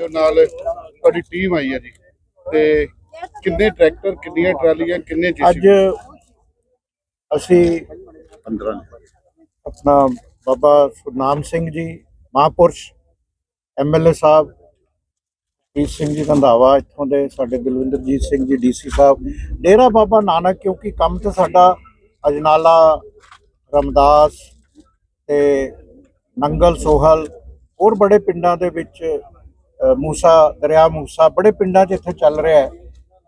ਤੇ ਨਾਲ ਤੁਹਾਡੀ ਟੀਮ ਆਈ ਹੈ ਜੀ। ਤੇ ਕਿੰਨੇ ਟਰੈਕਟਰ ਕਿੰਨੀਆਂ ਟਰਾਲੀਆਂ ਕਿੰਨੇ ਅੱਜ ਜੀਸੀਬੀ? ਅਸੀਂ 15 ਆਪਣਾ ਬਾਬਾ ਸੁਨਾਮ ਸਿੰਘ ਜੀ ਮਹਾਂਪੁਰਸ਼ ਐਮਐਲਏ ਸਾਹਿਬ ਪ੍ਰੀਤ ਸਿੰਘ ਜੀ ਰੰਧਾਵਾ ਇੱਥੋਂ ਦੇ ਸਾਡੇ ਦਲਵਿੰਦਰਜੀਤ ਸਿੰਘ ਜੀ ਡੀਸੀ ਸਾਹਿਬ। ਡੇਰਾ ਬਾਬਾ ਨਾਨਕ ਕਿਉਂਕਿ ਕੰਮ ਤੇ ਸਾਡਾ ਅਜਨਾਲਾ ਰਮਦਾਸ ਤੇ ਨੰਗਲ ਸੋਹਲ ਹੋਰ ਬੜੇ ਪਿੰਡਾਂ ਦੇ ਵਿੱਚ ਮੂਸਾ, ਦਰਿਆ ਮੂਸਾ, ਬੜੇ ਪਿੰਡਾਂ 'ਚ ਇੱਥੇ ਚੱਲ ਰਿਹਾ ਹੈ।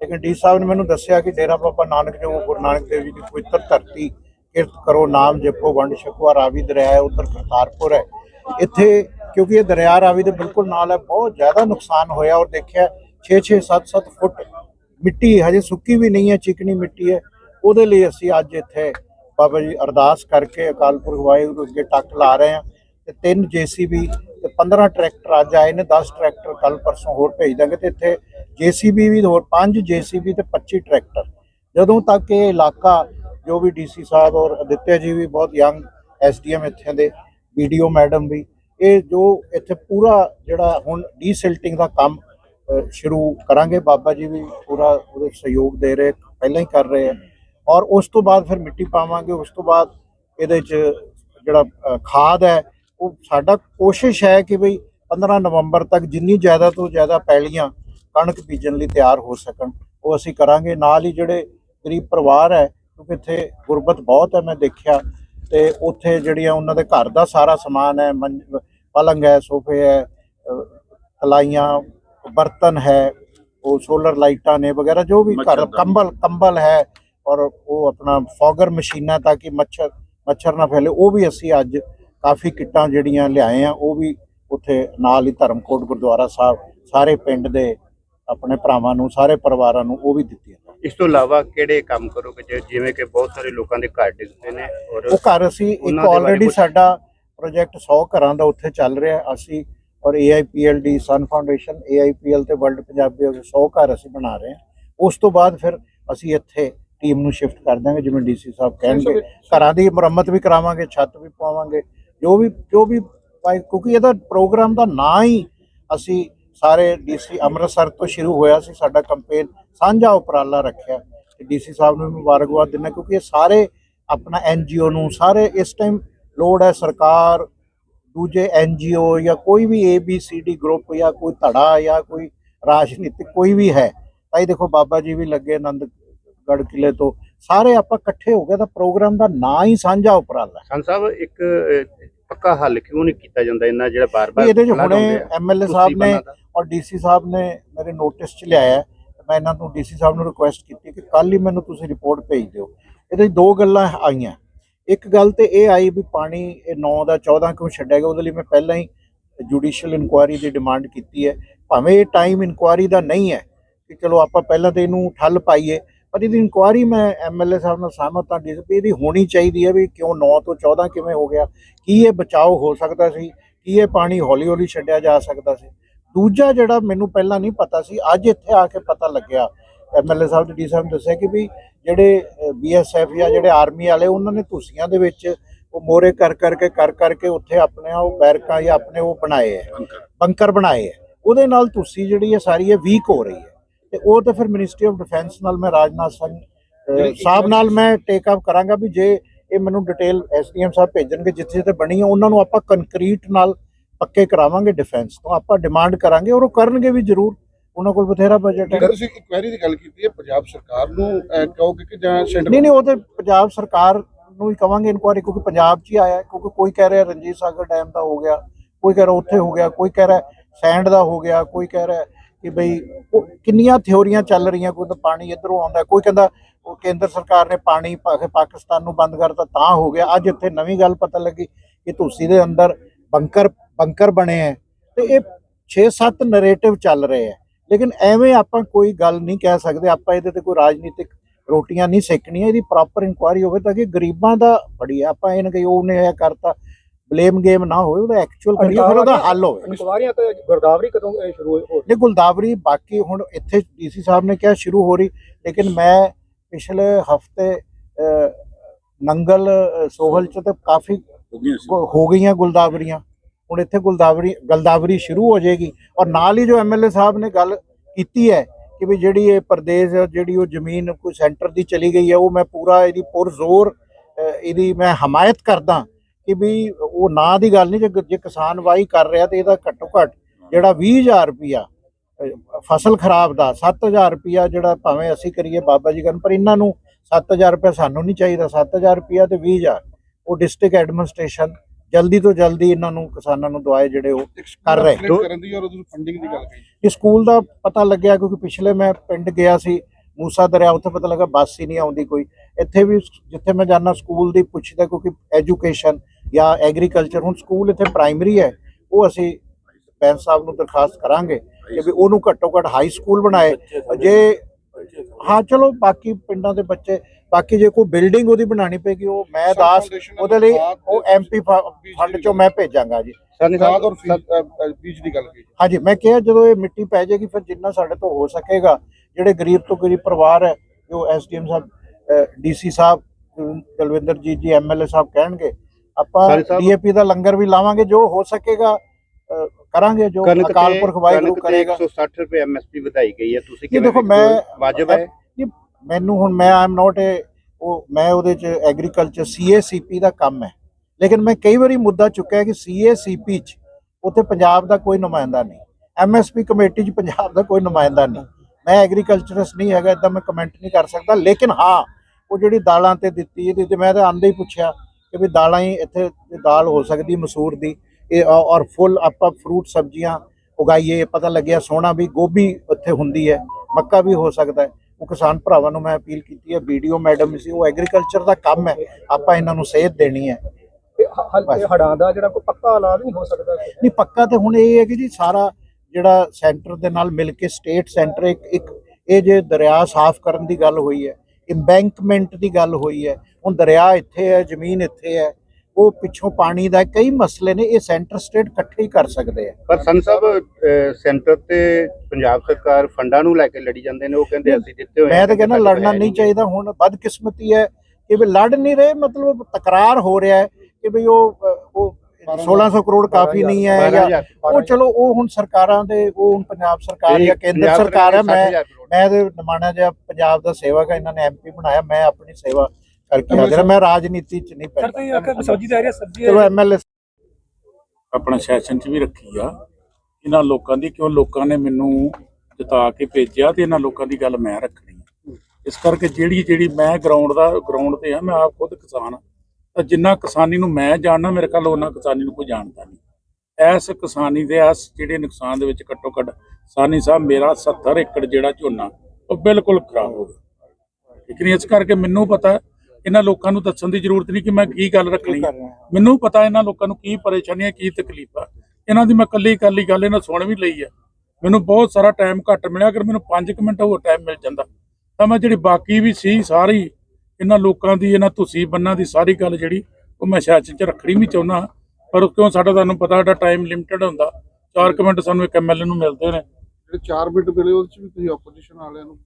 ਲੇਕਿਨ ਡੀ ਸਾਹਿਬ ਨੇ ਮੈਨੂੰ ਦੱਸਿਆ ਕਿ ਡੇਰਾ ਬਾਬਾ ਨਾਨਕ ਜੋ ਗੁਰੂ ਨਾਨਕ ਦੇਵ ਜੀ ਦੀ ਪਵਿੱਤਰ ਧਰਤੀ ਕਿਰਤ ਕਰੋ, ਨਾਮ ਜਪੋ, ਵੰਡ ਛਕੋ, ਰਾਵੀ ਦਰਿਆ ਹੈ, ਉਧਰ ਕਰਤਾਰਪੁਰ ਹੈ। ਇੱਥੇ ਕਿਉਂਕਿ ਇਹ ਦਰਿਆ ਰਾਵੀ ਦੇ ਬਿਲਕੁਲ ਨਾਲ ਹੈ, ਬਹੁਤ ਜ਼ਿਆਦਾ ਨੁਕਸਾਨ ਹੋਇਆ ਔਰ ਦੇਖਿਆ 6-6 7-7 ਫੁੱਟ ਮਿੱਟੀ ਹਜੇ ਸੁੱਕੀ ਵੀ ਨਹੀਂ ਹੈ ਚਿਕਨੀ ਮਿੱਟੀ ਹੈ। ਉਹਦੇ ਲਈ ਅਸੀਂ ਅੱਜ ਇੱਥੇ ਬਾਬਾ ਜੀ ਅਰਦਾਸ ਕਰਕੇ ਅਕਾਲ ਪੁਰਖ ਵਾਹਿਗੁਰੂ ਅੱਗੇ ਟੱਕ ਲਾ ਰਹੇ ਹਾਂ। ਤੇ ਤਿੰਨ ਜੀਸੀਬੀ ਤੇ 15 ਟਰੈਕਟਰ ਅੱਜ ਆਏ ਨੇ 10 ਟਰੈਕਟਰ ਕੱਲ ਪਰਸੋਂ ਹੋਰ ਭੇਜ ਦਾਂਗੇ ਤੇ ਇੱਥੇ ਜੀਸੀਬੀ ਵੀ ਹੋਰ 5 ਜੀਸੀਬੀ ਤੇ 25 ਟਰੈਕਟਰ। ਜਦੋਂ ਤੱਕ ਇਹ ਇਲਾਕਾ ਜੋ ਵੀ ਡੀਸੀ ਸਾਹਿਬ ਔਰ ਅਦਿੱਤਿਆ ਜੀ ਵੀ ਬਹੁਤ ਯੰਗ ਐਸਡੀਐਮ ਇੱਥੇ ਦੇ ਵੀਡੀਓ ਮੈਡਮ ਵੀ, ਇਹ ਜੋ ਇੱਥੇ ਪੂਰਾ ਜਿਹੜਾ ਹੁਣ ਡੀਸਿਲਟਿੰਗ ਦਾ ਕੰਮ ਸ਼ੁਰੂ ਕਰਾਂਗੇ। ਬਾਬਾ ਜੀ ਵੀ ਪੂਰਾ ਉਹਦੇ ਸਹਿਯੋਗ ਦੇ ਰਹੇ, ਪਹਿਲਾਂ ਹੀ ਕਰ ਰਹੇ ਆ। ਔਰ ਉਸ ਤੋਂ ਬਾਅਦ ਫਿਰ ਮਿੱਟੀ ਪਾਵਾਂਗੇ, ਉਸ ਤੋਂ ਬਾਅਦ ਇਹਦੇ ਚ ਜਿਹੜਾ ਖਾਦ ਹੈ ਉਹ ਸਾਡਾ ਕੋਸ਼ਿਸ਼ ਹੈ ਕਿ ਬਈ 15 ਨਵੰਬਰ ਤੱਕ ਜਿੰਨੀ ਜ਼ਿਆਦਾ ਤੋਂ ਜ਼ਿਆਦਾ ਪੈਲੀਆਂ ਕਣਕ ਬੀਜਣ ਲਈ ਤਿਆਰ ਹੋ ਸਕਣ ਉਹ ਅਸੀਂ ਕਰਾਂਗੇ ਨਾਲ ਹੀ ਜਿਹੜੇ ਗਰੀਬ ਪਰਿਵਾਰ ਹੈ ਕਿਉਂਕਿ ਇੱਥੇ ਗੁਰਬਤ ਬਹੁਤ ਹੈ ਮੈਂ ਦੇਖਿਆ ਤੇ ਉੱਥੇ ਜਿਹੜੀਆਂ ਉਹਨਾਂ ਦੇ ਘਰ ਦਾ ਸਾਰਾ ਸਮਾਨ ਹੈ ਪਲੰਗ ਹੈ ਸੋਫੇ ਹੈ ਅ, ਤਲਾਈਆਂ ਬਰਤਨ ਹੈ ਉਹ ਸੋਲਰ ਲਾਈਟਾਂ ਨੇ ਵਗੈਰਾ ਜੋ ਵੀ ਘਰ। ਕੰਬਲ ਕੰਬਲ ਹੈ ਔਰ ਉਹ ਆਪਣਾ ਫੌਗਰ ਮਸ਼ੀਨਾਂ ਤਾਂ ਕਿ ਮੱਛਰ ਮੱਛਰ ਨਾ ਫੈਲੇ ਉਹ ਵੀ ਅਸੀਂ ਅੱਜ ਕਾਫੀ ਕਿੱਟਾਂ ਜਿਹੜੀਆਂ ਲਿਆਏ ਆ ਉਹ ਵੀ ਉੱਥੇ ਨਾਲ ਹੀ ਧਰਮਕੋਟ ਗੁਰਦੁਆਰਾ ਸਾਹਿਬ ਸਾਰੇ ਪਿੰਡ ਦੇ ਆਪਣੇ ਭਰਾਵਾਂ ਨੂੰ ਸਾਰੇ ਪਰਿਵਾਰਾਂ ਨੂੰ ਉਹ ਵੀ ਦਿੱਤੀਆਂ ਇਸ ਤੋਂ ਇਲਾਵਾ ਕਿਹੜੇ ਕੰਮ ਕਰੋਗੇ? ਜਿਵੇਂ ਕਿ ਬਹੁਤ ਸਾਰੇ ਲੋਕਾਂ ਦੇ ਘਰ ਡਿੱਗਦੇ ਨੇ ਔਰ ਉਹ ਘਰ ਅਸੀਂ ਇੱਕ ਆਲਰੇਡੀ ਸਾਡਾ ਪ੍ਰੋਜੈਕਟ 100 ਘਰਾਂ ਦਾ ਉੱਥੇ ਚੱਲ ਰਿਹਾ। ਹੈ। ਅਸੀਂ ਔਰ AIPLD ਸਨ ਫਾਊਂਡੇਸ਼ਨ AIPL ਤੇ ਵਰਲਡ ਪੰਜਾਬੀ ਦੇ 100 ਘਰ ਅਸੀਂ ਬਣਾ ਰਹੇ ਹਾਂ। ਉਸ ਤੋਂ ਬਾਅਦ ਫਿਰ ਅਸੀਂ ਇੱਥੇ ਟੀਮ ਨੂੰ ਸ਼ਿਫਟ ਕਰ ਦਾਂਗੇ ਜਿਵੇਂ ਡੀਸੀ ਸਾਹਿਬ ਕਹਿਣਗੇ। ਘਰਾਂ ਦੀ ਮੁਰੰਮਤ ਵੀ ਕਰਾਵਾਂਗੇ ਛੱਤ ਵੀ ਪਵਾਵਾਂਗੇ। ਜੋ ਵੀ ਜੋ ਵੀ ਭਾਈ, ਕਿਉਂਕਿ ਇਹਦਾ ਪ੍ਰੋਗਰਾਮ ਦਾ ਨਾਂ ਹੀ ਅਸੀਂ ਸਾਰੇ ਡੀਸੀ ਅੰਮ੍ਰਿਤਸਰ ਤੋਂ ਸ਼ੁਰੂ ਹੋਇਆ ਸੀ, ਸਾਡਾ ਕੈਂਪੇਨ ਸਾਂਝਾ ਉਪਰਾਲਾ ਰੱਖਿਆ। ਤੇ ਡੀਸੀ ਸਾਹਿਬ ਨੂੰ ਵੀ ਮੁਬਾਰਕਬਾਦ ਦਿੰਦਾ, ਕਿਉਂਕਿ ਇਹ ਸਾਰੇ ਆਪਣਾ ਐਨਜੀਓ ਨੂੰ, ਸਾਰੇ ਇਸ ਟਾਈਮ ਲੋੜ ਹੈ ਸਰਕਾਰ, ਦੂਜੇ ਐਨਜੀਓ ਜਾਂ ਕੋਈ ਵੀ ਏਬੀਸੀਡੀ ਗਰੁੱਪ ਜਾਂ ਕੋਈ ਧੜਾ ਜਾਂ ਕੋਈ ਰਾਜਨੀਤਿਕ ਕੋਈ ਵੀ ਹੈ, ਤਾਂ ਇਹ ਦੇਖੋ ਬਾਬਾ ਜੀ ਵੀ ਲੱਗੇ ਆਨੰਦਗੜ੍ਹ ਕਿਲੇ ਤੋਂ। ਸਾਰੇ ਆਪਾਂ ਇਕੱਠੇ ਹੋ ਗਏ, ਤਾਂ ਪ੍ਰੋਗਰਾਮ ਦਾ ਨਾਂ ਹੀ ਸਾਂਝਾ ਉਪਰਾਲਾ ਸੰਤ ਸਾਹਿਬ, ਇੱਕ ਪੱਕਾ ਹੱਲ ਕਿਉਂ ਨਹੀਂ ਕੀਤਾ ਜਾਂਦਾ ਇਹਨਾਂ ਜਿਹੜਾ ਬਾਰ-ਬਾਰ ਇਹਦੇ 'ਚ ਹੁਣੇ। ਐਮਐਲਏ ਸਾਹਿਬ ਨੇ। ਔਰ ਡੀਸੀ ਸਾਹਿਬ ਨੇ ਮੇਰੇ ਨੋਟਿਸ 'ਚ ਲਿਆਇਆ ਮੈਂ ਇਹਨਾਂ ਨੂੰ ਡੀਸੀ ਸਾਹਿਬ ਨੂੰ ਰਿਕੁਐਸਟ ਕੀਤੀ ਕਿ ਕੱਲ ਹੀ ਮੈਨੂੰ ਤੁਸੀਂ ਰਿਪੋਰਟ ਭੇਜ ਦਿਓ ਇਹਦੇ 'ਚ ਦੋ ਗੱਲਾਂ ਆਈਆਂ ਇੱਕ ਗੱਲ ਤੇ ਇਹ ਆਈ ਵੀ ਪਾਣੀ ਇਹ 9 ਦਾ 14 ਕਿਉਂ ਛੱਡਿਆ ਗਿਆ ਉਹਦੇ ਲਈ ਮੈਂ ਪਹਿਲਾਂ ਹੀ ਜੁਡੀਸ਼ੀਅਲ ਇਨਕੁਆਇਰੀ ਦੀ ਡਿਮਾਂਡ ਕੀਤੀ ਹੈ ਭਾਵੇਂ ਇਹ ਟਾਈਮ ਇਨਕੁਆਇਰੀ ਦਾ ਨਹੀਂ ਹੈ ਕਿ ਚਲੋ ਆਪਾਂ ਪਹਿਲਾਂ ਤੇ ਇਹਨੂੰ ਠੱਲ ਪਾਈਏ ਪਰ ਇਹਦੀ ਇਨਕੁਆਇਰੀ ਮੈਂ ਐਮਐਲਏ ਸਾਹਿਬ ਨਾਲ ਸਹਿਮਤ ਹਾਂ ਵੀ ਇਹਦੀ ਹੋਣੀ ਚਾਹੀਦੀ ਹੈ ਵੀ ਕਿਉਂ 9 ਤੋਂ 14 ਕਿਵੇਂ ਹੋ ਗਿਆ ਕੀ ਇਹ ਬਚਾਓ ਹੋ ਸਕਦਾ ਸੀ ਕੀ ਇਹ ਪਾਣੀ ਹੌਲੀ ਹੌਲੀ ਛੱਡਿਆ ਜਾ ਸਕਦਾ ਸੀ। ਦੂਜਾ ਜਿਹੜਾ ਮੈਨੂੰ ਪਹਿਲਾਂ ਨਹੀਂ ਪਤਾ ਸੀ ਅੱਜ ਇੱਥੇ ਆ ਕੇ ਪਤਾ ਲੱਗਿਆ ਐਮਐਲਏ ਸਾਹਿਬ ਤੇ ਡੀ ਸਾਹਿਬ ਨੇ ਦੱਸਿਆ ਕਿ ਵੀ ਜਿਹੜੇ ਬੀਐਸਐਫ ਜਾਂ ਜਿਹੜੇ ਆਰਮੀ ਵਾਲੇ ਉਹਨਾਂ ਨੇ ਧੁਸੀਆਂ ਦੇ ਵਿੱਚ ਉਹ ਮੋਰੇ ਕਰ ਕਰਕੇ ਕਰ ਕਰਕੇ ਉੱਥੇ ਆਪਣੇ ਉਹ ਬੈਰਕਾਂ ਜਾਂ ਆਪਣੇ ਉਹ ਬਣਾਏ ਹੈ ਬੰਕਰ ਬਣਾਏ ਹੈ। ਉਹਦੇ ਨਾਲ ਧੁੱਸੀ ਜਿਹੜੀ ਹੈ ਸਾਰੀ ਇਹ ਵੀਕ ਹੋ ਰਹੀ ਹੈ। ਤੇ ਉਹ ਤਾਂ ਫਿਰ ਮਿਨਿਸਟਰੀ ਆਫ ਡਿਫੈਂਸ ਨਾਲ ਮੈਂ ਰਾਜਨਾਥ ਸਿੰਘ ਸਾਹਿਬ ਨਾਲ ਮੈਂ ਟੇਕ ਅਪ ਕਰਾਂਗਾ ਵੀ ਜੇ ਇਹ ਮੈਨੂੰ ਡਿਟੇਲ ਐਸਡੀਐਮ ਸਾਹਿਬ ਭੇਜਣਗੇ ਜਿੱਥੇ ਜਿੱਥੇ ਬਣੀ ਹੈ ਉਹਨਾਂ ਨੂੰ ਆਪਾਂ ਕੰਕਰੀਟ ਨਾਲ ਪੱਕੇ ਕਰਾਵਾਂਗੇ ਡਿਫੈਂਸ ਤੋਂ ਆਪਾਂ ਡਿਮਾਂਡ ਕਰਾਂਗੇ ਔਰ ਉਹ ਕਰਨਗੇ ਵੀ ਜ਼ਰੂਰ ਉਹਨਾਂ ਕੋਲ ਬਥੇਰਾ ਬਜਟ ਹੈ। ਤੁਸੀਂ ਇਨਕੁਆਇਰੀ ਦੀ ਗੱਲ ਕੀਤੀ ਹੈ ਪੰਜਾਬ ਸਰਕਾਰ ਨੂੰ ਕਹੋਗੇ ਕਿ ਜਾਂ ਸੈਂਟਰ ਨਹੀਂ ਨਹੀਂ ਉਹ ਤੇ ਪੰਜਾਬ ਸਰਕਾਰ ਨੂੰ ਹੀ ਕਵਾਂਗੇ ਇਨਕੁਆਇਰੀ ਕਿਉਂਕਿ ਪੰਜਾਬ 'ਚ ਹੀ ਆਇਆ ਕਿਉਂਕਿ ਕੋਈ ਕਹਿ ਰਿਹਾ ਰਣਜੀਤ ਸਾਗਰ ਡੈਮ ਦਾ ਹੋ ਗਿਆ ਕੋਈ ਕਹਿ ਰਿਹਾ ਉੱਥੇ ਹੋ ਗਿਆ ਕੋਈ ਕਹਿ ਰਿਹਾ ਸੈਂਡ ਦਾ ਹੋ ਗਿਆ ਕੋਈ ਕਹਿ ਰਿਹਾ ਕਿ ਬਈ ਉਹ ਕਿੰਨੀਆਂ ਥਿਉਰੀਆਂ ਚੱਲ ਰਹੀਆਂ, ਕੋਈ ਤਾਂ ਪਾਣੀ ਇਧਰੋਂ ਆਉਂਦਾ ਕੋਈ ਕਹਿੰਦਾ ਉਹ ਕੇਂਦਰ ਸਰਕਾਰ ਨੇ ਪਾਣੀ ਪਾ ਕੇ ਪਾਕਿਸਤਾਨ ਨੂੰ ਬੰਦ ਕਰਤਾ, ਤਾਂ ਹੋ ਗਿਆ। ਅੱਜ ਇੱਥੇ ਨਵੀਂ ਗੱਲ ਪਤਾ ਲੱਗੀ ਕਿ ਤੁਸੀਂ ਦੇ ਅੰਦਰ ਬੰਕਰ ਬੰਕਰ ਬਣੇ ਹੈ ਤੇ ਇਹ 6-7 ਨੈਰੇਟਿਵ ਚੱਲ ਰਹੇ ਹੈ। ਲੇਕਿਨ ਐਵੇਂ ਆਪਾਂ ਕੋਈ ਗੱਲ ਨਹੀਂ ਕਹਿ ਸਕਦੇ, ਆਪਾਂ ਇਹਦੇ ਤੇ ਕੋਈ ਰਾਜਨੀਤਿਕ ਰੋਟੀਆਂ ਨਹੀਂ ਸੇਕਣੀਆਂ, ਇਹਦੀ ਪ੍ਰੋਪਰ ਇਨਕੁਆਇਰੀ ਹੋਵੇ ਤਾਂ ਕਿ ਗਰੀਬਾਂ ਦਾ ਬੜੀ ਆਪਾਂ ਇਹ ਨਾ ਕਿ ਉਹਨੇ ਇਹ ਕਰਤਾ ਬਲੇਮ ਗੇਮ ਨਾ ਹੋਵੇ ਉਹਦਾ ਐਕਚੁਅਲ ਕਰੀਏ ਫਿਰ ਉਹਦਾ ਹੱਲ ਹੋਵੇ। ਇਨਕੁਆਰੀਆਂ ਤੇ ਗਰਦਾਵਰੀ ਕਦੋਂ ਸ਼ੁਰੂ ਹੋਈ ਨੇ ਗੁਲਦਾਵਰੀ ਬਾਕੀ ਹੁਣ ਇੱਥੇ ਡੀਸੀ ਸਾਹਿਬ ਨੇ ਕਿਹਾ ਸ਼ੁਰੂ ਹੋ ਰਹੀ ਲੇਕਿਨ ਮੈਂ ਪਿਛਲੇ ਹਫ਼ਤੇ ਨੰਗਲ ਸੋਹਲ ਚ ਤੇ ਕਾਫੀ ਹੋ ਗਈਆਂ ਹੋ ਗੁਲਦਾਵਰੀਆਂ। ਹੁਣ ਇੱਥੇ ਗੁਲਦਾਵਰੀ ਗਲਦਾਵਰੀ ਸ਼ੁਰੂ ਹੋ ਜਾਏਗੀ। ਔਰ ਨਾਲ ਹੀ ਜੋ ਐਮਐਲਏ ਸਾਹਿਬ ਨੇ ਗੱਲ ਕੀਤੀ ਹੈ ਕਿ ਵੀ ਜਿਹੜੀ ਇਹ ਪ੍ਰਦੇਸ਼ ਜਿਹੜੀ ਉਹ ਜ਼ਮੀਨ ਕੋਈ ਸੈਂਟਰ ਦੀ ਚਲੀ ਗਈ ਹੈ ਉਹ ਮੈਂ ਪੂਰਾ ਇਹਦੀ ਪੁਰਜ਼ੋਰ ਅ, ਇਹਦੀ ਮੈਂ ਹਮਾਇਤ ਕਰਦਾ ਕਿ ਵੀ ਉਹ ਨਾਂ ਦੀ ਗੱਲ ਨਹੀਂ ਜੇ ਜੇ ਕਿਸਾਨ ਵਾਹੀ ਕਰ ਰਿਹਾ ਤੇ ਇਹਦਾ ਘੱਟੋ ਘੱਟ ਜਿਹੜਾ 20000 ਰੁਪਿਆ ਫਸਲ ਖਰਾਬ ਦਾ 7000 ਰੁਪਿਆ ਜਿਹੜਾ ਭਾਵੇਂ ਅਸੀਂ ਕਰੀਏ ਬਾਬਾ ਜੀ ਕਰਨ ਪਰ ਇਹਨਾਂ ਨੂੰ 7000 ਰੁਪਿਆ ਸਾਨੂੰ ਨਹੀਂ ਚਾਹੀਦਾ 7000 ਰੁਪਿਆ ਤੇ 20000 ਉਹ ਡਿਸਟ੍ਰਿਕਟ ਐਡਮਿਨਿਸਟ੍ਰੇਸ਼ਨ ਜਲਦੀ ਤੋਂ ਜਲਦੀ ਇਹਨਾਂ ਨੂੰ ਕਿਸਾਨਾਂ ਨੂੰ ਦਵਾਏ ਜਿਹੜੇ ਉਹ ਕਰ ਰਹੇ। ਕਰਨ ਦੀ ਔਰ ਫੰਡਿੰਗ ਦੀ ਗੱਲ ਕਹੀ ਇਸ ਸਕੂਲ ਦਾ ਪਤਾ ਲੱਗਿਆ ਕਿਉਂਕਿ ਪਿਛਲੇ ਮੈਂ ਪਿੰਡ ਗਿਆ ਸੀ ਮੂਸਾ ਦਰਿਆ ਉੱਥੇ ਪਤਾ ਲੱਗਾ ਬੱਸ ਹੀ ਨਹੀਂ ਆਉਂਦੀ ਕੋਈ। ਇੱਥੇ ਵੀ ਜਿੱਥੇ ਮੈਂ ਜਾਣਾ ਸਕੂਲ ਦੀ ਪੁੱਛਦਾ ਕਿਉਂਕਿ ਐਜੂਕੇਸ਼ਨ ਜਾਂ ਐਗਰੀਕਲਚਰ ਹੁਣ ਸਕੂਲ ਇੱਥੇ ਪ੍ਰਾਇਮਰੀ ਹੈ ਉਹ ਅਸੀਂ ਬੈਂਸ ਸਾਹਿਬ ਨੂੰ ਦਰਖਾਸਤ ਕਰਾਂਗੇ ਕਿ ਵੀ ਉਹਨੂੰ ਘੱਟੋ ਘੱਟ ਹਾਈ ਸਕੂਲ ਬਣਾਏ। ਜੇ ਹਾਂ ਚਲੋ ਬਾਕੀ ਪਿੰਡਾਂ ਦੇ ਬੱਚੇ ਬਾਕੀ ਜੇ ਕੋਈ ਬਿਲਡਿੰਗ ਉਹਦੀ ਬਣਾਣੀ ਪਏਗੀ ਉਹ ਮੈਂ ਦਾਸ ਉਹਦੇ ਲਈ ਉਹ ਐਮਪੀ ਫੰਡ ਚੋਂ ਮੈਂ ਭੇਜਾਂਗਾ ਜੀ। ਖਾਦ ਔਰ ਬੀਜ ਦੀ ਗੱਲ ਹਾਂਜੀ ਮੈਂ ਕਿਹਾ ਜਦੋਂ ਇਹ ਮਿੱਟੀ ਪੈ ਜਾਏਗੀ ਫਿਰ ਜਿੰਨਾ ਸਾਡੇ ਤੋਂ ਹੋ ਸਕੇਗਾ ਜਿਹੜੇ ਗਰੀਬ ਤੋਂ ਗਰੀਬ ਪਰਿਵਾਰ ਹੈ ਜੋ SDM sahib DC sahib Dalwinder ji ji MLA ਸਾਹਿਬ ਕਹਿਣਗੇ ਆਪਾਂ ਡੀਏਪੀ ਦਾ ਲੰਗਰ ਵੀ ਲਾਵਾਂਗੇ ਜੋ ਹੋ ਸਕੇਗਾ ਕਰਾਂਗੇ ਜੋ ਅਕਾਲ ਪੁਰਖ ਵਾਹਿਗੁਰੂ ਕਰੇਗਾ। 160 ਰੁਪਏ ਐਮਐਸਪੀ ਵਧਾਈ ਗਈ ਹੈ ਤੁਸੀਂ ਇਹ ਦੇਖੋ ਮੈਂ? ਵਾਜਬ ਹੈ? ਮੈਨੂੰ ਹੁਣ ਮੈਂ ਆਮ ਨਾਟ ਉਹ ਮੈਂ ਉਹਦੇ ਚ ਐਗਰੀਕਲਚਰ ਸੀਏਸੀਪੀ ਦਾ ਕੰਮ ਹੈ। ਲੇਕਿਨ ਮੈਂ ਕਈ ਵਾਰੀ ਮੁੱਦਾ ਚੁੱਕਿਆ ਕਿ ਸੀਏਸੀਪੀ ਚ ਉੱਥੇ ਪੰਜਾਬ ਦਾ ਕੋਈ ਨੁਮਾਇੰਦਾ ਨਹੀਂ। ਐਮਐਸਪੀ ਕਮੇਟੀ ਚ ਪੰਜਾਬ ਦਾ ਕੋਈ ਨੁਮਾਇੰਦਾ ਨਹੀਂ। ਮੈਂ ਐਗਰੀਕਲਚਰਸ ਨਹੀਂ ਹੈਗਾ ਇਦਾਂ ਮੈਂ ਕਮੈਂਟ ਨਹੀਂ ਕਰ ਸਕਦਾ। ਲੇਕਿਨ ਹਾਂ ਉਹ ਜਿਹੜੀ ਦਾਲਾਂ ਤੇ ਦਿੱਤੀ ਇਹਦੀ ਤੇ ਮੈਂ ਤਾਂ ਆਂਦੇ ਹੀ ਪੁੱਛਿਆ ਕਿ ਵੀ ਦਾਲਾਂ ਹੀ ਇੱਥੇ ਦਾਲ ਹੋ ਸਕਦੀ ਮਸੂਰ ਦੀ। ਇਹ ਔਰ ਫੁੱਲ ਆਪਾਂ ਫਰੂਟ ਸਬਜ਼ੀਆਂ ਉਗਾਈਏ ਪਤਾ ਲੱਗਿਆ ਸੋਹਣਾ ਵੀ ਗੋਭੀ ਉੱਥੇ ਹੁੰਦੀ ਹੈ ਮੱਕਾ ਵੀ ਹੋ ਸਕਦਾ ਹੈ। ਉਹ ਕਿਸਾਨ ਭਰਾਵਾਂ ਨੂੰ ਮੈਂ ਅਪੀਲ ਕੀਤੀ ਹੈ ਵੀਡੀਓ ਮੈਡਮ ਸੀ ਉਹ ਐਗਰੀਕਲਚਰ ਦਾ ਕੰਮ ਹੈ ਆਪਾਂ ਇਹਨਾਂ ਨੂੰ ਸੇਧ ਦੇਣੀ ਹੈ। ਹੜਾਂ ਦਾ ਜਿਹੜਾ ਕੋਈ ਪੱਕਾ ਇਲਾਜ ਨਹੀਂ ਹੋ ਸਕਦਾ। ਨਹੀਂ ਪੱਕਾ ਤੇ ਹੁਣ ਇਹ ਹੈ ਕਿ ਜੀ ਸਾਰਾ ਜਿਹੜਾ ਸੈਂਟਰ ਦੇ ਨਾਲ ਮਿਲ ਕੇ ਸਟੇਟ ਸੈਂਟਰ ਇੱਕ ਇੱਕ ਇਹ ਜੇ ਦਰਿਆ ਸਾਫ਼ ਕਰਨ ਦੀ ਗੱਲ ਹੋਈ ਹੈ ਇੰਬੈਂਕਮੈਂਟ ਦੀ ਗੱਲ ਹੋਈ ਹੈ। ਹੁਣ ਦਰਿਆ ਇੱਥੇ ਹੈ ਜ਼ਮੀਨ ਇੱਥੇ ਹੈ। ਉਹ ਪਿੱਛੋਂ ਪਾਣੀ ਦਾ ਕਈ ਮਸਲੇ ਨੇ ਇਹ ਸੈਂਟਰ ਸਟੇਟ ਇਕੱਠੇ ਹੀ ਕਰ ਸਕਦੇ ਆ। ਪਰ ਸੰਤ ਸਾਹਿਬ ਅਹ, ਸੈਂਟਰ ਤੇ ਪੰਜਾਬ ਸਰਕਾਰ ਫੰਡਾਂ ਨੂੰ ਲੈ ਕੇ ਲੜੀ ਜਾਂਦੇ ਨੇ ਉਹ ਕਹਿੰਦੇ ਅਸੀਂ ਦਿੱਤੇ ਹੋਏ ਮੈਂ ਤਾਂ ਕਹਿੰਦਾ ਲੜਨਾ ਨਹੀਂ ਚਾਹੀਦਾ ਹੁਣ ਬਦਕਿਸਮਤੀ ਹੈ ਕਿ ਵੀ ਲੜ ਨਹੀਂ ਰਹੇ ਮਤਲਬ ਤਕਰਾਰ ਹੋ ਰਿਹਾ ਹੈ ਕਿ ਵੀ ਉਹ ਉਹ 1600 ਕਰੋੜ ਕਾਫੀ ਨਹੀਂ ਹੈ ਜਾਂ 12,000 ਉਹ ਚਲੋ ਉਹ ਹੁਣ ਸਰਕਾਰਾਂ ਦੇ ਉਹ ਹੁਣ ਪੰਜਾਬ ਸਰਕਾਰ ਜਾਂ ਕੇਂਦਰ ਸਰਕਾਰ ਹੈ ਮੈਂ 60,000 ਕਰੋੜ। ਮੈਂ ਤੇ ਨਿਮਾਣਾ ਜਿਹਾ ਪੰਜਾਬ ਦਾ ਸੇਵਕ ਹੈ ਇਹਨਾਂ ਨੇ ਐਮਪੀ ਬਣਾਇਆ ਮੈਂ ਆਪਣੀ ਸੇਵਾ ਕਰਕੇ ਹਾਜ਼ਰ। ਮੈਂ ਰਾਜਨੀਤੀ ਚ ਨਹੀਂ ਸਰ ਪੈਂਦਾ ਤੁਸੀਂ ਆਖਿਆ ਸਬਜ਼ੀ ਦਾ ਏਰੀਆ ਸਬਜ਼ੀ ਚਲੋ ਐਮਐਲਏ ਆਪਣਾ ਸੈਸ਼ਨ 'ਚ ਵੀ ਰੱਖੀ ਆ। ਇਹਨਾਂ ਲੋਕਾਂ ਦੀ ਕਿਉਂ ਲੋਕਾਂ ਨੇ ਮੈਨੂੰ ਜਿਤਾ ਕੇ ਭੇਜਿਆ ਤੇ ਇਹਨਾਂ ਲੋਕਾਂ ਦੀ ਗੱਲ ਮੈਂ ਰੱਖਣੀ ਆ। ਇਸ ਕਰਕੇ ਜਿਹੜੀ ਜਿਹੜੀ ਮੈਂ ਗਰਾਊਂਡ ਦਾ ਗਰਾਊਂਡ ਤੇ ਆ ਮੈਂ ਆਪ ਖੁਦ ਕਿਸਾਨ ਆ। ਤਾਂ ਜਿੰਨਾ ਕਿਸਾਨੀ ਨੂੰ ਮੈਂ ਜਾਣਨਾ ਮੇਰੇ ਕੋਲ ਉਹਨਾਂ ਕਿਸਾਨੀ ਨੂੰ ਕੋਈ ਜਾਣਦਾ ਨਹੀਂ। ਐਸ ਕਿਸਾਨੀ ਦੇ ਐਸ ਜਿਹੜੇ ਨੁਕਸਾਨ ਦੇ ਵਿੱਚ ਘੱਟੋ ਘੱਟ ਸਾਨੀ ਸਾਹਿਬ ਮੇਰਾ 70 ਏਕੜ ਜਿਹੜਾ ਝੋਨਾ ਉਹ ਬਿਲਕੁਲ ਖਰਾਬ ਹੋ ਗਿਆ। ਠੀਕ ਨਹੀਂ? ਇਸ ਕਰਕੇ ਮੈਨੂੰ ਪਤਾ ਇਹਨਾਂ ਲੋਕਾਂ ਨੂੰ ਦੱਸਣ ਦੀ ਜ਼ਰੂਰਤ ਨਹੀਂ ਕਿ ਮੈਂ ਕੀ ਗੱਲ ਰੱਖਣੀ ਆ ਮੈਨੂੰ ਪਤਾ ਇਹਨਾਂ ਲੋਕਾਂ ਨੂੰ ਕੀ ਪਰੇਸ਼ਾਨੀਆਂ ਕੀ ਤਕਲੀਫਾਂ। ਇਹਨਾਂ ਦੀ ਮੈਂ ਕੱਲੀ ਕੱਲੀ ਗੱਲ ਇਹਨਾਂ ਸੁਣ ਵੀ ਲਈ ਆ ਮੈਨੂੰ ਬਹੁਤ ਸਾਰਾ ਟਾਈਮ ਘੱਟ ਮਿਲਿਆ ਅਗਰ ਮੈਨੂੰ 5 ਮਿੰਟ ਹੋਰ ਟਾਈਮ ਮਿਲ ਜਾਂਦਾ ਤਾਂ ਮੈਂ ਜਿਹੜੀ ਬਾਕੀ ਵੀ ਸੀ ਸਾਰੀ ਇਹਨਾਂ ਲੋਕਾਂ ਦੀ ਇਹਨਾਂ ਤੁਸੀਂ ਬੰਨਾਂ ਦੀ ਸਾਰੀ ਗੱਲ ਜਿਹੜੀ ਉਹ ਮੈਂ ਸ਼ਾਇਦ ਚ ਰੱਖਣੀ ਵੀ ਚਾਹੁੰਦਾ ਪਰ ਕਿਉਂ ਸਾਡਾ ਤੁਹਾਨੂੰ ਪਤਾ ਸਾਡਾ ਟਾਈਮ ਲਿਮਟਿਡ ਹੁੰਦਾ। 4 ਮਿੰਟ ਸਾਨੂੰ ਇੱਕ ਐਮਐਲਏ ਨੂੰ ਮਿਲਦੇ ਨੇ। ਜਿਹੜੇ 4 ਮਿੰਟ ਮਿਲੇ ਉਹਦੇ ਚ ਵੀ ਤੁਸੀਂ ਆਪੋਜੀਸ਼ਨ ਵਾਲਿਆਂ ਨੂੰ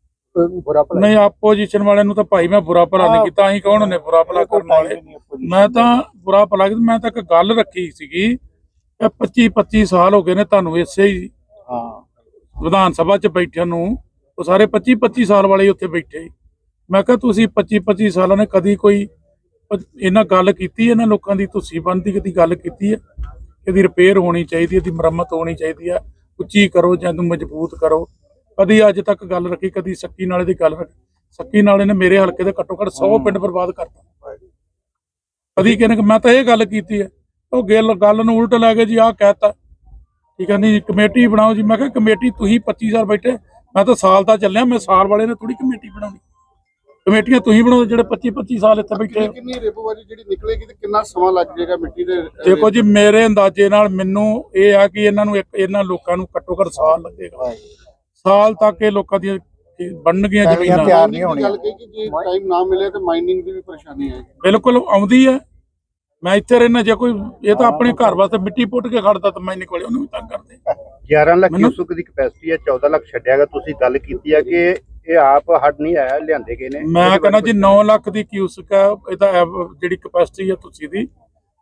ਬੁਰਾ ਭਲਾ ਨਹੀਂ ਆਪੋਜੀਸ਼ਨ ਵਾਲਿਆਂ ਨੂੰ ਤਾਂ ਭਾਈ ਮੈਂ ਬੁਰਾ ਭਲਾ ਨਹੀਂ ਕੀਤਾ ਅਸੀਂ ਕੌਣ ਨੇ ਬੁਰਾ ਭਲਾ ਕਰਨ ਵਾਲੇ? ਮੈਂ ਤਾਂ ਬੁਰਾ ਭਲਾ ਮੈਂ ਤਾਂ ਇੱਕ ਗੱਲ ਰੱਖੀ ਸੀਗੀ ਕਿ 25 25 ਸਾਲ ਹੋ ਗਏ ਨੇ ਤੁਹਾਨੂੰ ਇਸੇ ਹੀ ਹਾਂ। ਵਿਧਾਨ ਸਭਾ 'ਚ ਬੈਠਿਆਂ ਨੂੰ ਉਹ ਸਾਰੇ 25 25 ਸਾਲ ਵਾਲੇ ਉੱਥੇ ਬੈਠੇ। ਮੈਂ ਕਿਹਾ ਤੁਸੀਂ 25 25 ਸਾਲਾਂ ਨੇ ਕਦੀ ਕੋਈ ਇਹਨਾਂ ਗੱਲ ਕੀਤੀ ਇਹਨਾਂ ਲੋਕਾਂ ਦੀ ਤੁਸੀਂ ਬੰਦੀ ਕਦੀ ਗੱਲ ਕੀਤੀ ਹੈ? ਇਹਦੀ ਰਿਪੇਅਰ ਹੋਣੀ ਚਾਹੀਦੀ ਹੈ ਇਹਦੀ ਮੁਰੰਮਤ ਹੋਣੀ ਚਾਹੀਦੀ ਹੈ। ਉੱਚੀ ਕਰੋ ਜਾਂ ਇਹਨੂੰ ਮਜ਼ਬੂਤ ਕਰੋ। ਕਦੀ ਅੱਜ ਤੱਕ ਗੱਲ ਰੱਖੀ ਕਦੀ ਸੱਕੀ ਨਾਲੇ ਦੀ ਗੱਲ ਰੱਖੀ। ਸੱਕੀ ਨਾਲੇ ਨੇ ਮੇਰੇ ਹਲਕੇ ਦੇ ਘੱਟੋ ਘੱਟ 100 ਪਿੰਡ ਬਰਬਾਦ ਕਰਤਾ। ਕਦੀ ਕਿਹਨੇ ਮੈਂ ਤਾਂ ਇਹ ਗੱਲ ਕੀਤੀ ਹੈ ਉਹ ਗੱਲ ਗੱਲ ਨੂੰ ਉਲਟ ਲੈ ਕੇ ਜੀ ਆਹ ਕਹਿਤਾ। ਠੀਕ ਹੈ ਨਹੀਂ ਕਮੇਟੀ ਬਣਾਓ ਜੀ। ਮੈਂ ਕਿਹਾ ਕਮੇਟੀ ਤੁਸੀਂ 25 ਸਾਲ ਬੈਠੇ ਮੈਂ ਤਾਂ ਸਾਲ ਦਾ ਚੱਲਿਆ ਮੈਂ ਸਾਲ ਵਾਲੇ ਨੇ ਥੋੜੀ ਕਮੇਟੀ ਬਣਾਉਣੀ। ਕਮੇਟੀਆਂ ਤੁਸੀਂ ਬਣਾਓ ਜਿਹੜੇ 25 25 ਸਾਲ ਇੱਥੇ ਬੈਠੇ ਕਿੰਨੀ ਹੋ। ਕਿੰਨੀ ਰੇਪੋਵਾਜੀ ਜਿਹੜੀ ਨਿਕਲੇਗੀ ਤੇ ਕਿੰਨਾ ਸਮਾਂ ਲੱਗ ਜਾਏਗਾ ਮਿੱਟੀ ਦੇ ਦੇਖੋ ਜੀ ਮੇਰੇ ਅੰਦਾਜ਼ੇ ਨਾਲ ਮੈਨੂੰ ਇਹ ਆ ਕਿ ਇਹਨਾਂ ਨੂੰ ਇੱਕ ਇਹਨਾਂ ਲੋਕਾਂ ਨੂੰ ਘੱਟੋ ਘੱਟ ਸਾਲ ਲੱਗੇਗਾ। ਸਾਲ ਤੱਕ ਇਹ ਲੋਕਾਂ ਦੀਆਂ ਬਣਨਗੀਆਂ ਪੈਲੀਆਂ ਜ਼ਮੀਨਾਂ। ਤਿਆਰ ਨਹੀਂ ਦੀ ਹੋਣੀਆਂ। ਗੱਲ ਕਹੀ ਕਿ ਜੇ ਟਾਈਮ ਨਾ ਮਿਲੇ ਤੇ ਮਾਈਨਿੰਗ ਦੀ ਵੀ ਪਰੇਸ਼ਾਨੀ ਆਏਗੀ। ਬਿਲਕੁਲ ਆਉਂਦੀ ਹੈ। ਮੈਂ ਇੱਥੇ ਰਹਿਣਾ ਜੇ ਕੋਈ ਇਹ ਤਾਂ ਆਪਣੇ ਘਰ ਵਾਸਤੇ ਮਿੱਟੀ ਪੁੱਟ ਕੇ ਖੜਦਾ ਤਾਂ ਮੈਂ ਨਿਕਲੇ ਉਹਨੂੰ ਵੀ ਤੰਗ ਕਰਦੇ। 11 ਲੱਖ ਮੈਨੂੰ- ਕਿਊਸਕ ਦੀ ਕਪੈਸਿਟੀ ਹੈ 14 ਲੱਖ ਛੱਡਿਆਗਾ ਤੁਸੀਂ ਗੱਲ ਕੀਤੀ ਹੈ ਕਿ ਇਹ ਆਪ ਹੱਡ ਨਹੀਂ ਆਇਆ ਲਿਆਂਦੇ ਗਏ ਨੇ। ਮੈਂ ਕਹਿੰਦਾ ਜੀ 9 ਲੱਖ ਦੀ ਕਿਊਸਕ ਹੈ ਇਹਦਾ ਐਵ- ਜਿਹੜੀ ਕਪੈਸਿਟੀ ਹੈ ਤੁਸੀਂ ਦੀ।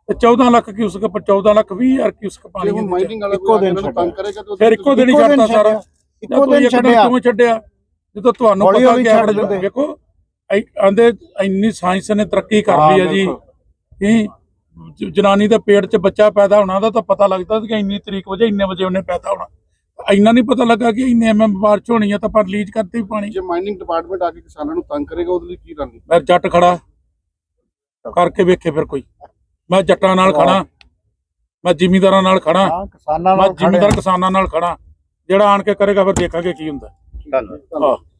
ਤੇ 14 ਲੱਖ ਕਿਊਸਕ ਪਰ 14 ਲੱਖ 20 ਹਜ਼ਾਰ ਕਿਊਸਕ ਪਾਣੀ ਵਾਲਾ ਇੱਕੋ ਦਿਨ ਛੱਡਿਆ। ਕਰੇਗਾ ਤੇ ਫਿਰ ਇੱਕੋ ਦਿਨ ਹੀ ਇੱਕੋ ਦਿਨ ਛੱਡਤਾ ਸਾਰਾ ਇੱਕੋ ਤੁਸੀਂ ਦਿਨ ਇੱਕ ਛੱਡਿਆ। ਕਿਉਂ ਛੱਡਿਆ? ਜਦੋਂ ਤੁਹਾਨੂੰ ਹੌਲੀ ਪਤਾ ਹੌਲੀ ਕਿ ਛੱਡ ਦਿੰਦੇ। ਵੇਖੋ ਆਂਦੇ ਇੰਨੀ ਸਾਇੰਸ ਨੇ ਤਰੱਕੀ ਕਰ ਲਈ ਹੈ ਜੀ। ਕਿ ਜ- ਜਨਾਨੀ ਦੇ ਪੇਟ 'ਚ ਬੱਚਾ ਪੈਦਾ ਹੋਣਾ ਦਾ ਤਾਂ ਪਤਾ ਲੱਗਦਾ ਸੀ ਕਿ ਇੰਨੀ ਤਰੀਕ ਵਜੇ ਇੰਨੇ ਵਜੇ ਉਹਨੇ ਪੈਦਾ ਹੋਣਾ। ਇੰਨਾ ਨਹੀਂ ਪਤਾ ਲੱਗਾ ਕਿ ਇੰਨੇ ਐਮਐਮ ਬਾਰਿਸ਼ ਹੋਣੀ ਹੈ ਤਾਂ ਪਰ ਲੀਜ਼ ਕਰਤੇ ਵੀ ਪਾਣੀ। ਜੇ ਮਾਈਨਿੰਗ ਡਿਪਾਰਟਮੈਂਟ ਆ ਕੇ ਕਿਸਾਨਾਂ ਨੂੰ ਤੰਗ ਕਰੇਗਾ ਉਹਦੇ ਲਈ ਕੀ ਕਰਨੀ ਮੈਂ ਜੱਟ ਖੜਾ। ਕਰਕੇ ਵੇਖੇ ਫਿਰ ਕੋਈ। ਮੈਂ ਜੱਟਾਂ ਨਾਲ ਖੜਾ। ਮੈਂ ਜ਼ਿਮੀਂਦਾਰਾਂ ਨਾਲ ਖੜਾ। ਹਾਂ ਕਿਸਾਨਾਂ ਮੈਂ ਨਾਲ ਖੜੇ ਜ਼ਿਮੀਂਦਾਰ ਕਿਸਾਨਾਂ ਨਾਲ ਖੜਾ। ਜਿਹੜਾ ਆਣ ਕੇ ਕਰੇਗਾ ਫਿਰ ਦੇਖਾਂਗੇ ਕੀ ਹੁੰਦਾ। ਧੰਨਵਾਦ।